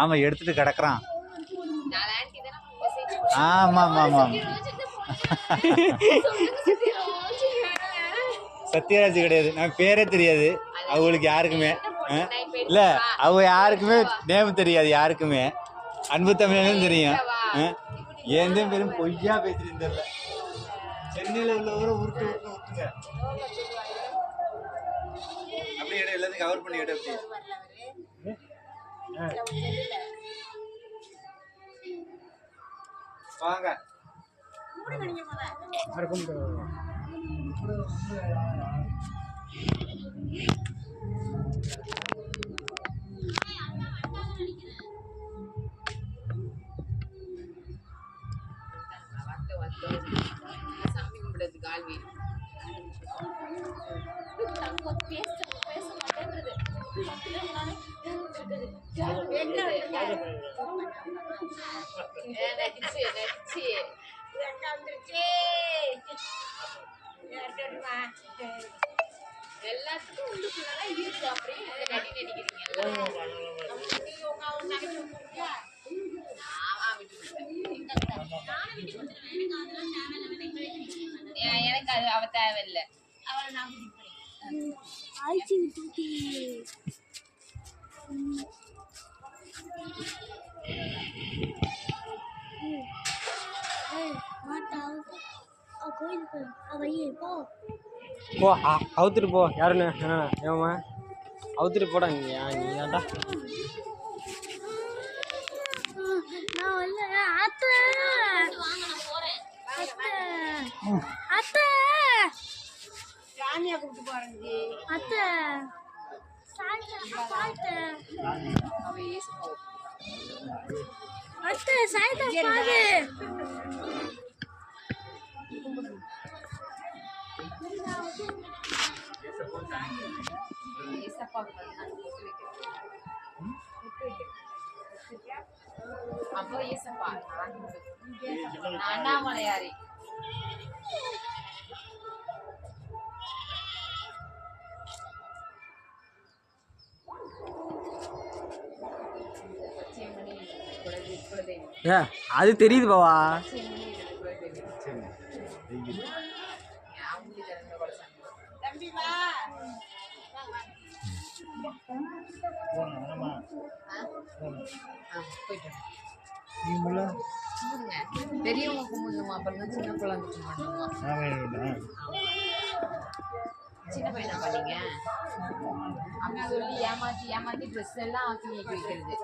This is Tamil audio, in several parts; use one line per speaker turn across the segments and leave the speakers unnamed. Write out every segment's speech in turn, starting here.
ஆமா எடுத்துட்டு கிடக்குறான். ஆமா ஆமா ஆமா. சத்யராஜ் கிடையாது. நான் பேரே தெரியாது. அவங்களுக்கு யாருக்குமே இல்ல அவங்க யாருக்குமே நேம் தெரியாது யாருக்குமே. அன்பு தமிழனும் தெரியும்? ஏன் பெரும் பொய்யா பேசிட்டு தெரியல. சென்னையில உள்ளவரை உருட்டு உருட்டு ஊத்துங்க அப்படியே எடு எல்லாத்தையும் கவர் பண்ணி எடு அப்படியே. வாங்க.
வந்து நடிச்சு எல்லாத்துக்கும் இருக்கு அப்படியே நடி நடிக்கிறீங்க எனக்கு அது அவ தேவையில்லை
கோயிலுக்கு அவையே போ
அவுத்துட்டு போ. யாருன்னு? என்ன ஏமா அவுத்துட்டு போடா நீ நீ ஏன்டா?
அத்தை. அத்தை சாயந்தரம் பாரு.
அப்போ ஏசப்பா நான் அண்ணாமலையாரி
ஏ அது தெரியுது பாவா.
பெரியவங்க கும்பிடணுமா அப்புறம் தான் சின்ன குழந்தை கும்பிடணுமா சின்ன பையனா பண்ணீங்க? அப்படி சொல்லி ஏமாத்தி ஏமாத்தி ட்ரெஸ் எல்லாம் ஆக்கி வைக்கிறது.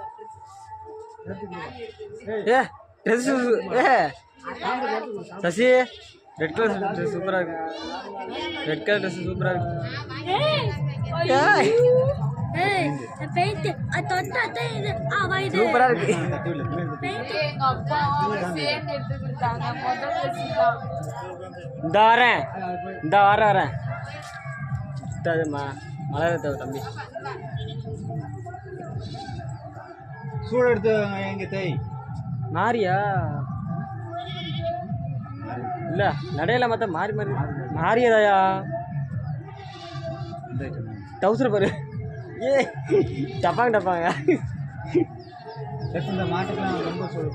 ஏ ட்ரெஸ் ஏ. சசி ரெட் கலர் ட்ரெஸ் சூப்பராக இருக்கு. ரெட் கலர் ட்ரெஸ் சூப்பராக இருக்கு. ஏய் இருக்கு. இந்த வரேன் இந்த வரேன். சுத்தாதுமா மலர் தேவை தம்பி.
சூடு எடுத்து எங்க தேய்.
மாறியா? இல்ல நடையில மத்த மாறி மாறி மாறியதாயா? டவுசர் பாரு. ஏ டப்பாங்க டப்பாங்க.
இந்த மாட்டுக்கெல்லாம் ரொம்ப சூடு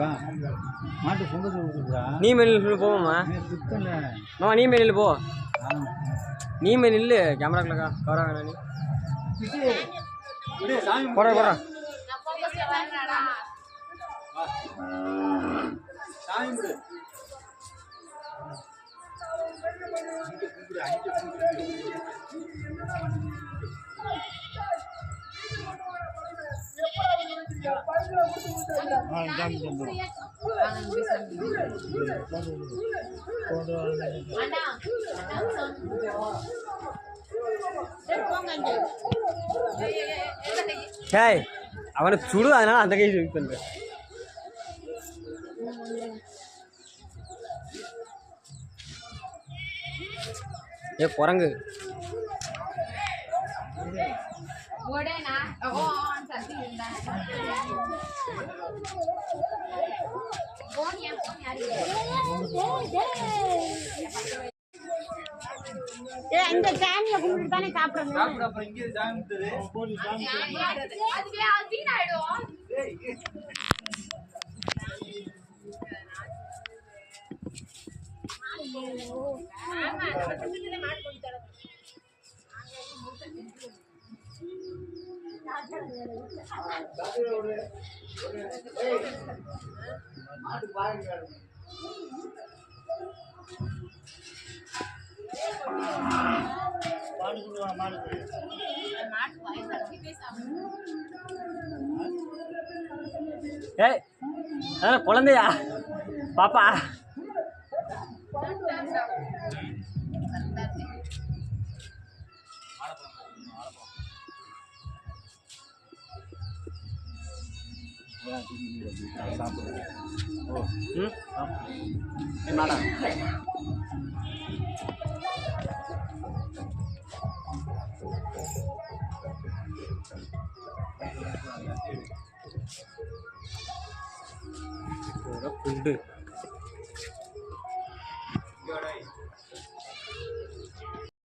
வா. மாட்டு
நீ மேல் போவோம்மா
சுத்தம்
மாமா நீ மேல் போ. நீ மேல் நில்லு கேமராக்குள்ளக்கா வேணா நீ. போட போடா.
நான்
அவனை சுடு அதனால அந்த கை யூஸ் பண்ணுறேன் ஏ குரங்கு.
இந்த சாமியை கும்பிட்டு தானே சாப்பிடணும்.
அப்புறம் இங்கே சாமி
அதுவே அது வீணாயிடும் ஆமா. நம்ம
ஏய் குழந்தையா? பாப்பா. ம்? ஏய், ഫുഡ്